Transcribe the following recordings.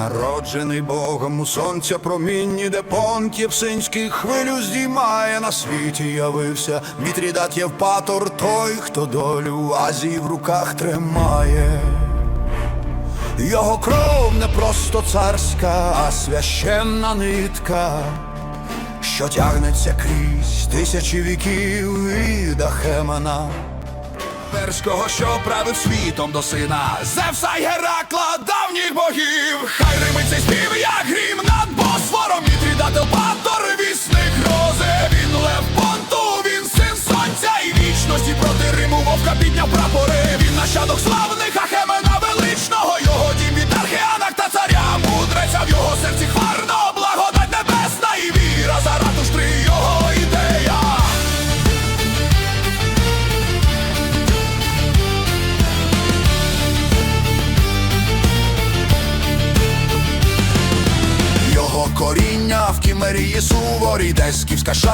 Народжений Богом у сонця промінні, де понт Євсинський хвилю здіймає на світі явився Мітрідат Євпатор, той, хто долю Азії в руках тримає. Його кров не просто царська, а священна нитка, що тягнеться крізь тисячі віків від Ахемана. Перського, що правив світом до сина. Зевса й Геракла, давніх богів, хай римиться спів, як грім над Босфором, і трідател Патор, вісник рози, він лев понту, він син сонця і вічності проти Риму. Вовка підняв прапори. Він нащадок славних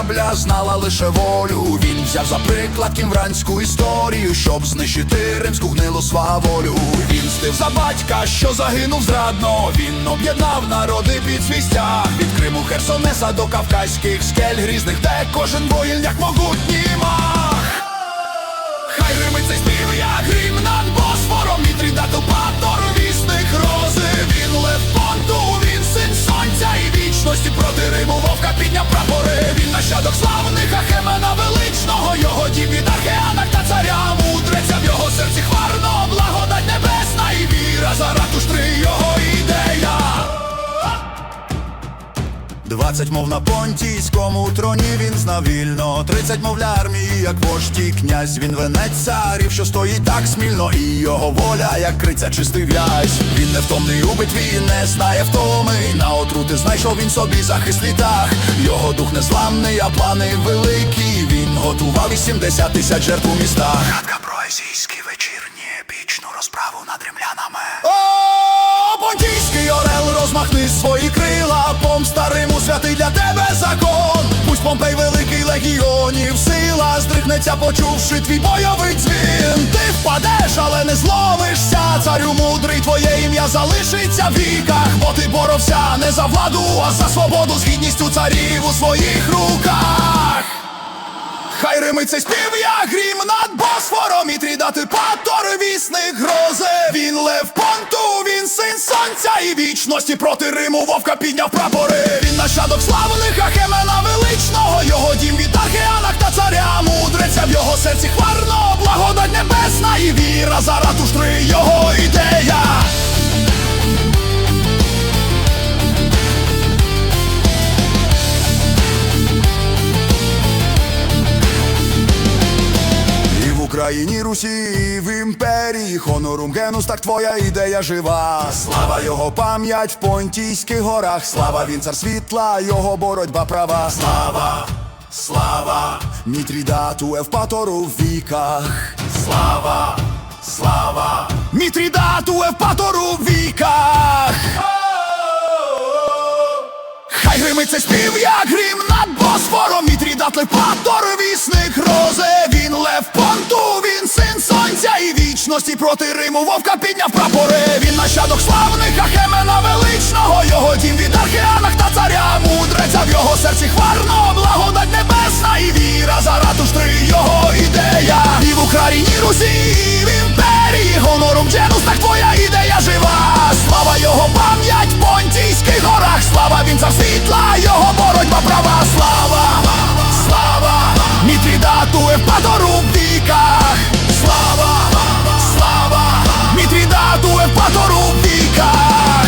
скіфська знала лише волю. Він взяв за приклад кімвранську історію, щоб знищити римську гнилу сваволю. Він стив за батька, що загинув зрадно. Він об'єднав народи під свій стяг від Криму Херсонеса до кавказьких скель грізних, де кожен воїн як могутній мах. Хай римить цей спів, як грім над Босфором І тридату патор, вісник рози Він лев понту, він син сонця і вічності проти Риму вовка підняв прапори нащадок славних Ахемена величного Його дім від археанах та царя мудреця. В його серці хварно, благодать небесна І віра. За ратуштри його ідея Двадцять мов на понтійському троні він знав вільно. Тридцять мов для армії, як вождь і князь. Він венець царів, що стоїть так смільно. І його воля, як криця чистий в'язь. Він невтомний у битві, не знає втоми. На отрути знайшов він собі захист літах. Його дух незламний, а плани великі. Він готував 80 тисяч жертв у містах розмахни свої крила, помста Риму святий для тебе закон. Пусть Помпей великий легіонів сила здригнеться, почувши твій бойовий дзвін. Ти впадеш, але не зломишся. Царю мудрий, твоє ім'я залишиться в віках, бо ти боровся не за владу, а за свободу з гідністю царів у своїх руках. Хай римить цей спів, як грім над Босфором І трідати патор вісник грози. Він лев понту, він син сонця І вічності проти Риму вовка підняв прапори. Він нащадок славних Ахемена величного Його дім від археанах та царя. Мудреця В його серці хварно, благодать небесна І віра за ратуштри його ідея Русі, в імперії Хонорум генус, так твоя ідея жива. Слава його пам'ять в Понтійських горах. Слава він цар світла, його боротьба права. Слава, слава, Мітрідату Евпатору в віках. Слава, слава, Мітрідату Евпатору в віках. Хай гримить цей спів, як грім над Босфором І трідатли патор, вісник рози І проти Риму. Вовка підняв прапори. Він нащадок славних Ахемена величного. Його дім від археанах та царя. Мудреця В його серці хварно, благодать небесна І віра. За ратуштри його ідея. І в Україні, Русі, і в імперії. Гонорум Дженус, так твоя ідея жива. Слава його пам'ять в Понтійських горах. Слава він цар світла, його боротьба права. Слава, слава, Мітрідату Евпатору в віках слава, Мітрідату Евпатору в віках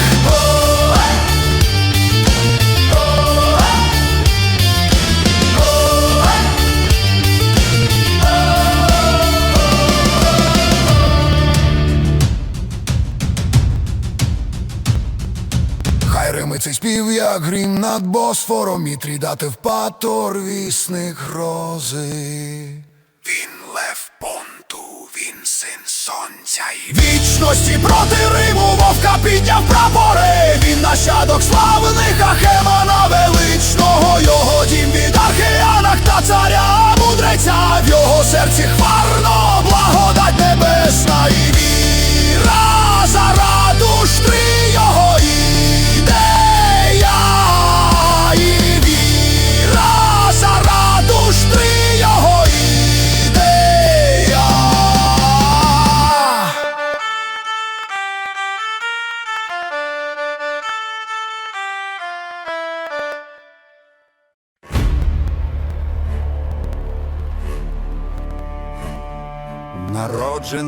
Хай рими цей спів, як грім над Босфором І трідати в патор вісник грози. Він лев понту, він син і вічності проти Риму вовка підняв прапори. Він нащадок славних Ахемана величного Його дім від археанах та царя мудреця. В його серці хварно благодать небесна і віра зараду ратуштри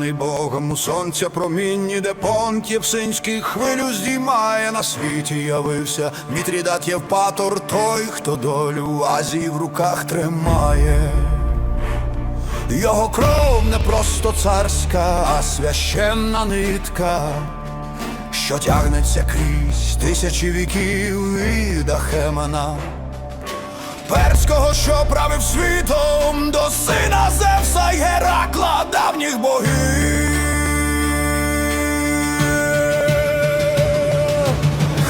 Народжений Богом сонця промінні, де понт Єпсинський хвилю здіймає на світі явився Мітрідат Євпатор, той, хто долю Азії в руках тримає. Його кров не просто царська, а священна нитка, що тягнеться крізь тисячі віків від Ахемана. Перського, що правив світом до сина Зевса й Геракла давніх богів.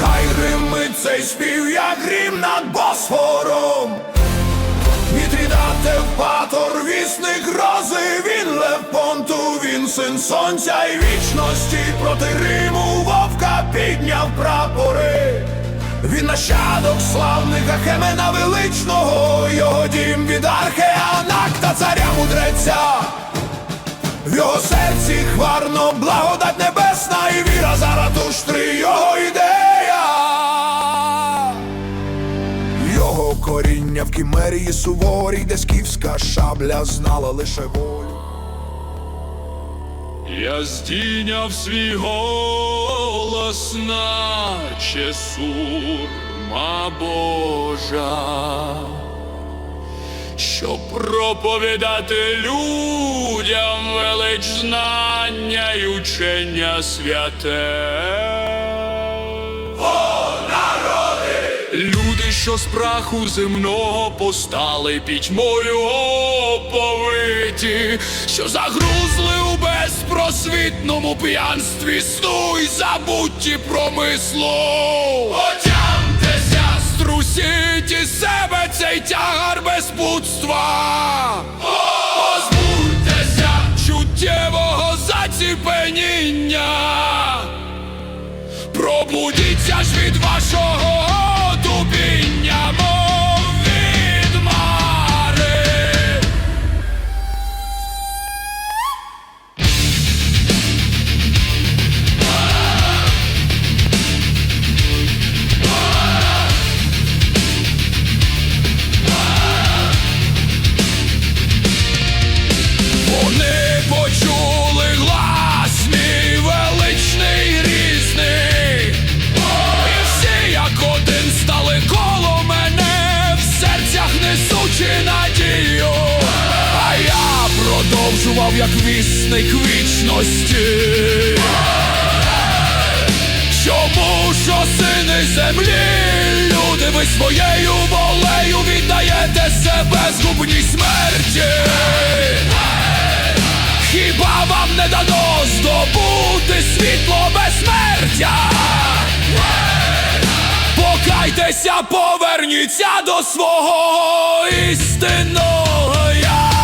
Хай гримить цей спів, як грім над Босфором. Мітрідате Патор, вісник грози, він лев понту, він син сонця і вічності проти Риму вовка підняв прапори. Він нащадок славних Ахемена величного, його дім від археанакта царя мудреця. В його серці хварно благодать небесна і віра Заратуштри, його ідея. Його коріння в кімерії суворій, де скіфська шабля знала лише волю. Я здійняв свій голос, наче сурма Божа, щоб проповідати людям велич знання й учення святе. Люди, що з праху земного постали пітьмою оповиті, що загрузли у безпросвітному п'янстві сну й забутті промислу. Отямтеся, струсіть із себе цей тягар безпутства. Позбудьтеся чуттєвого заціпеніння. Пробудіться ж від вашого вісник вічності. Чому ж о сини землі, люди, ви своєю волею віддаєте себе згубній смерті? Хіба вам не дано здобути світло безсмертя? Покайтеся, поверніться до свого істинного я.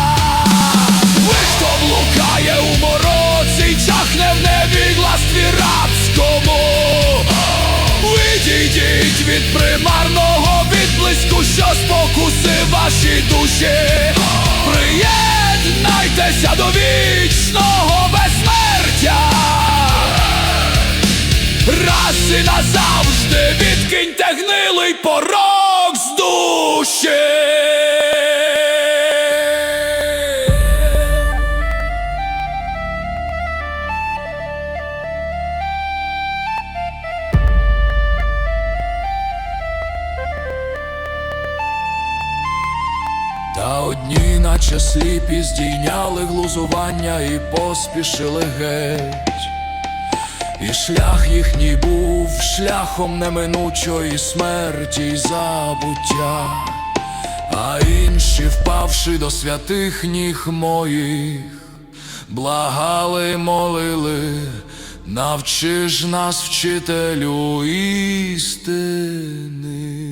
Ваші душі. Приєднайтеся до вічного здійняли глузування і поспішили геть. І шлях їхній був шляхом неминучої смерті й забуття, а інші, впавши до святих ніг моїх, благали, молили, навчи ж нас, вчителю істини.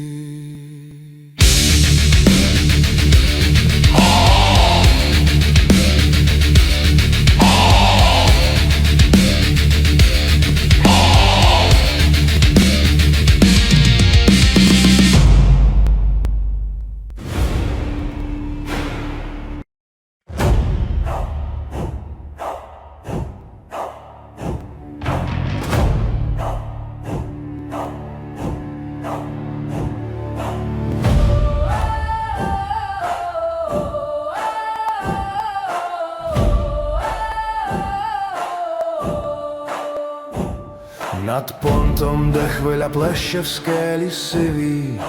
Над понтом, де хвиля плеще в скелі сиві,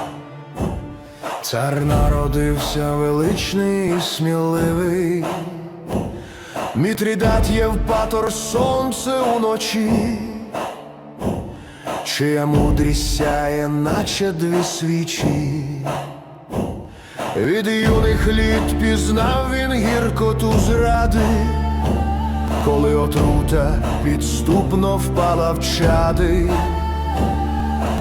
цар народився величний і сміливий, Мітрідат Євпатор сонце уночі, чия мудрість сяє, наче дві свічі. Від юних літ пізнав він гіркоту зради коли отрута підступно впала в чади,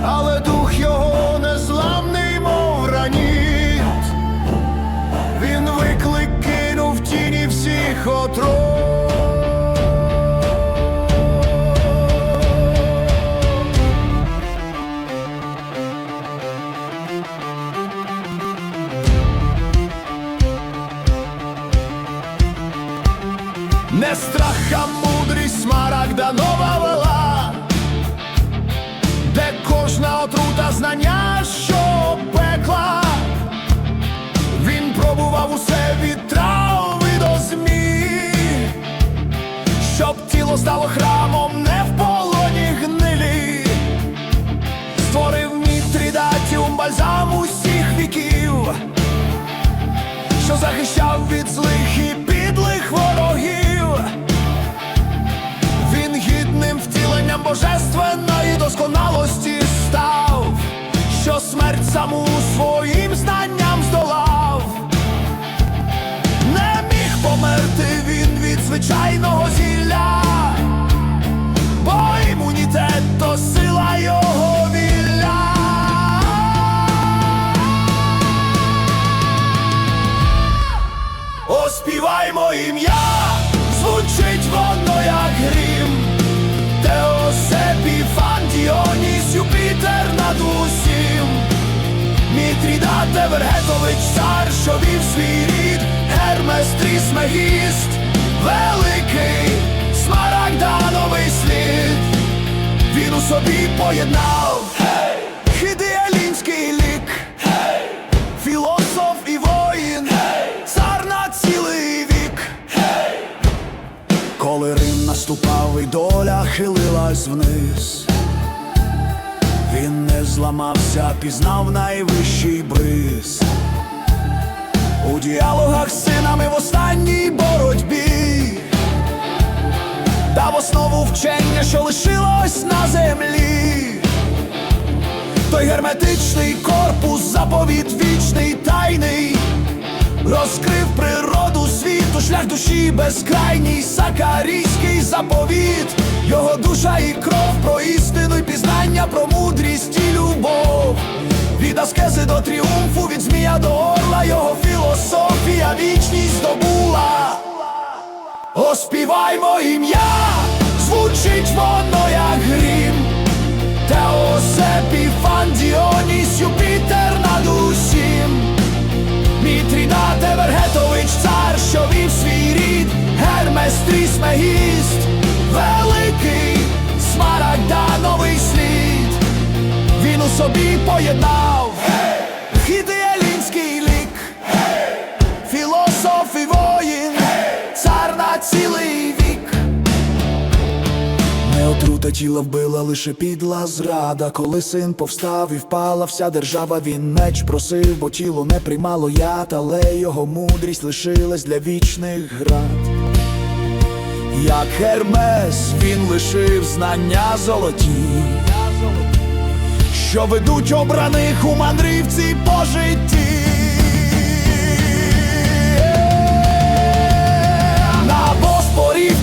але дух його незламний, мов раніт, він виклик кинув тіні всіх отров. Отрута знання, що пекла, він пробував усе від трав і до змій, щоб тіло стало храмом, не в полоні гнилі, створив мітрідатіум бальзам усіх віків. Що захищав від злих і підлих ворогів. Він гідним втіленням божественної смерть саму своїм знанням здолав. Не міг померти він від звичайного зілля, бо імунітет то сила його вілля. Оспіваймо ім'я, звучить воно як грім. Теос Епіфан, Діоніс, Юпітер над усім. Мітрідат Евергетович, цар, що вів свій рід, Гермес Трісмегіст, великий смарагдановий слід. Він у собі поєднав. Хидеалінський лік, філософ і воїн, цар на цілий вік. Коли Рим наступав і доля хилилась вниз, він зламався, пізнав найвищий бриз. У діалогах з синами в останній боротьбі дав основу вчення, що лишилось на землі. Той герметичний корпус, заповіт вічний тайний, розкрив природу світу, шлях душі безкрайній, сакарійський заповіт, його душа і кров про істину і пізнання, про мудрість і любов. Від аскези до тріумфу, від змія до орла, його філософія вічність здобула. Оспіваймо ім'я, звучить воно як грім. Теос Епіфан, Трісмегіст, великий смарагдановий слід. Він у собі поєднав. Хідеалінський лік, філософ і воїн, цар на цілий вік. Не отрута тіла вбила лише підла зрада, коли син повстав і впала вся держава, він меч просив, бо тіло не приймало яд, але його мудрість лишилась для вічних град. Як Гермес він лишив знання золоті, що ведуть обраних у мандрівці по житті.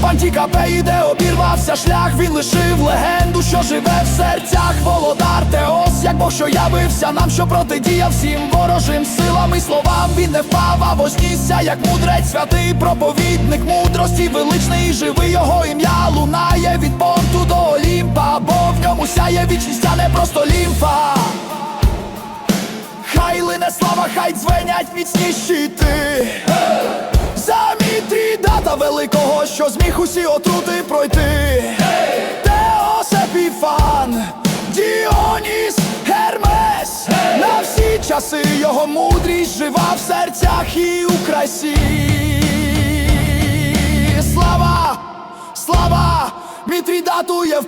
Боспорі в де обірвався шлях, він лишив легенду, що живе в серцях володар Теос, як Бог, що явився нам, що протидіяв всім ворожим силам і словам. Він не впав, а вознісся, як мудрець, святий проповідник мудрості, величний, живий його ім'я лунає від понту до Олімпа, бо в ньому сяє вічність, а не просто лімфа. Хай лине слава, хай дзвенять міцні щити За Мітрідата великого, що зміг усі отрути пройти. Теос Епіфан, Діоніс, Гермес. На всі часи його мудрість жива в серцях і у красі. Слава, слава, Мітрідата віддатує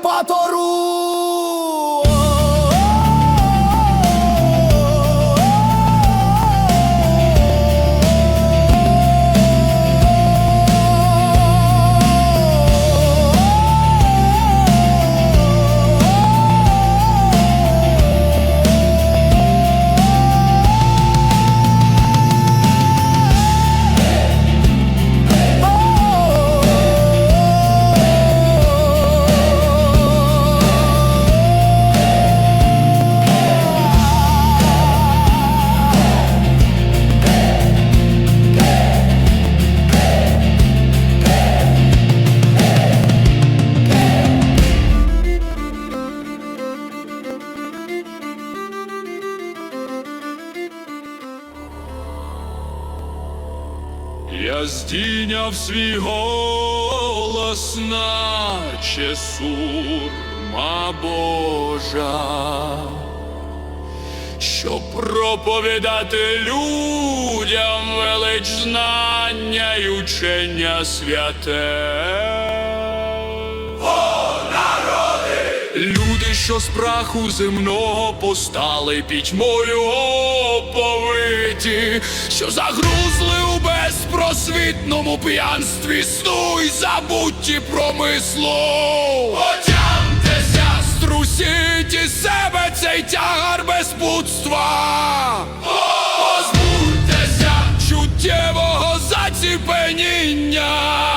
здійняв свій голос, наче сурма Божа, щоб проповідати людям велич знання й учення святе. Люди, що з праху земного постали пітьмою оповиті, що загрузли у безпросвітному п'янстві сну й забутті промислу. Отямтеся, струсіть із себе цей тягар безпутства. Позбудьтеся чуттєвого заціпеніння.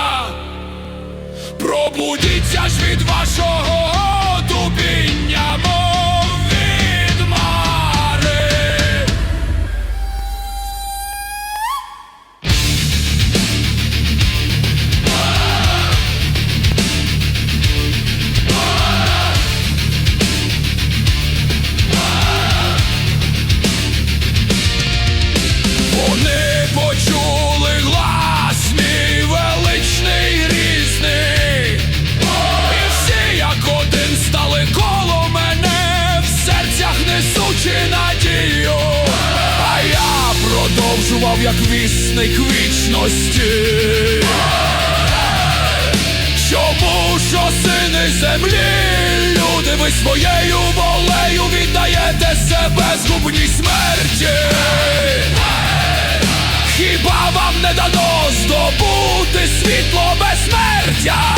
Світло безсмертя?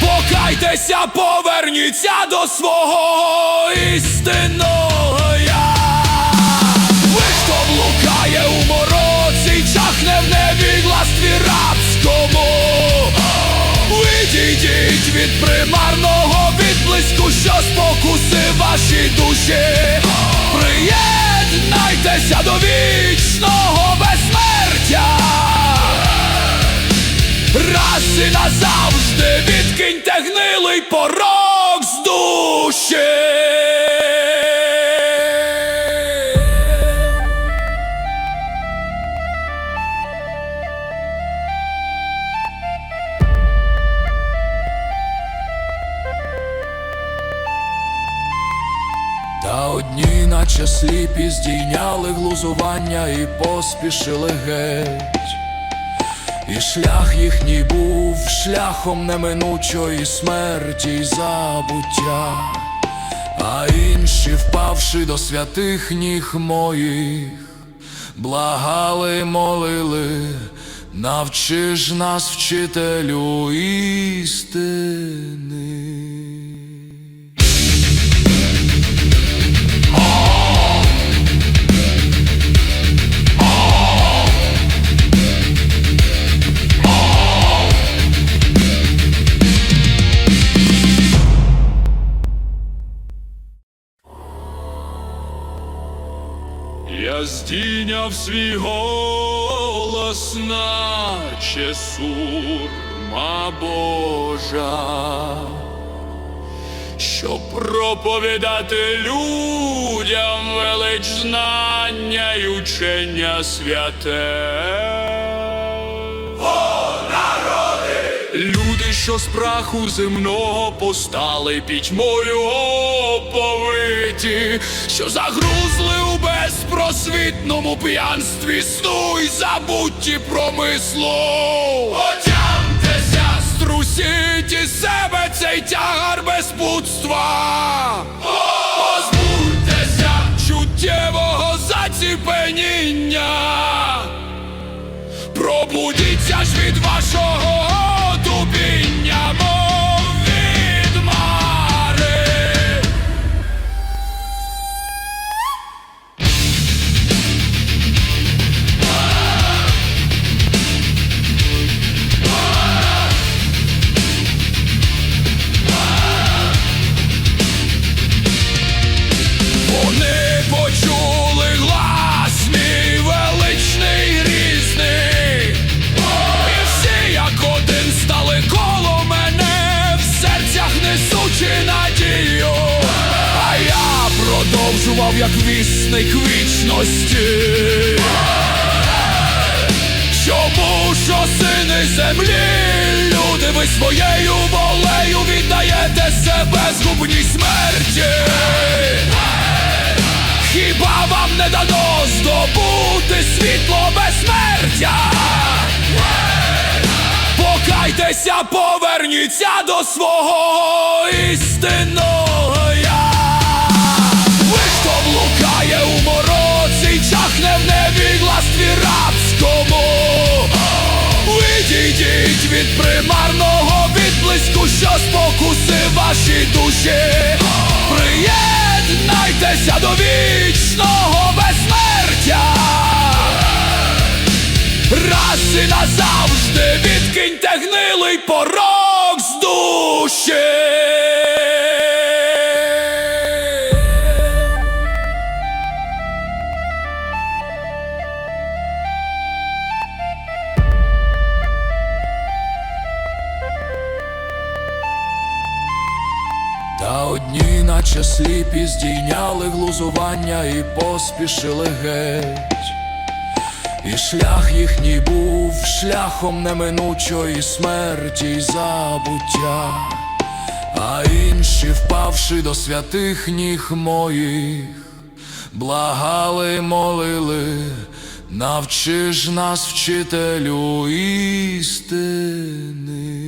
Покайтеся, поверніться до свого істинного я. Ви, блукає у мороці, чахне в невігластві рабському. Відійдіть від примарного відблиску, що спокусив ваші душі. Приєднайтеся до вічного безсмертя. Назавжди відкиньте гнилий порок з душі. Та одні, наче сліпі, здійняли глузування і поспішили геть. І шлях їхній був шляхом неминучої смерті й забуття, а інші, впавши до святих ніг моїх, благали, молили, навчи ж нас, вчителю істини. Я здійняв свій голос, наче сурма Божа, щоб проповідати людям велич знання й учення святе. Люди, що з праху земного постали пітьмою оповиті, що загрузли у безпросвітному п'янстві сну й забутті промислу. Отямтеся, струсіть цей тягар безпутства. Позбудьтеся чуттєвого заціпеніння. Пробудіться ж від вашого тупіння, продовжував як вісник вічності Чому ж о сини землі, люди, ви своєю волею віддаєте себе згубній смерті? Хіба вам не дано здобути світло безсмертя? Покайтеся, поверніться до свого істинного я. Примарного відблиску, що спокусив ваші душі. Приєднайтеся до вічного безсмертя. Раз і назавжди відкиньте гнилий порок наче сліпі, здійняли глузування і поспішили геть. І шлях їхній був шляхом неминучої смерті й забуття, а інші, впавши до святих ніг моїх, благали, молили, навчи ж нас, вчителю істини.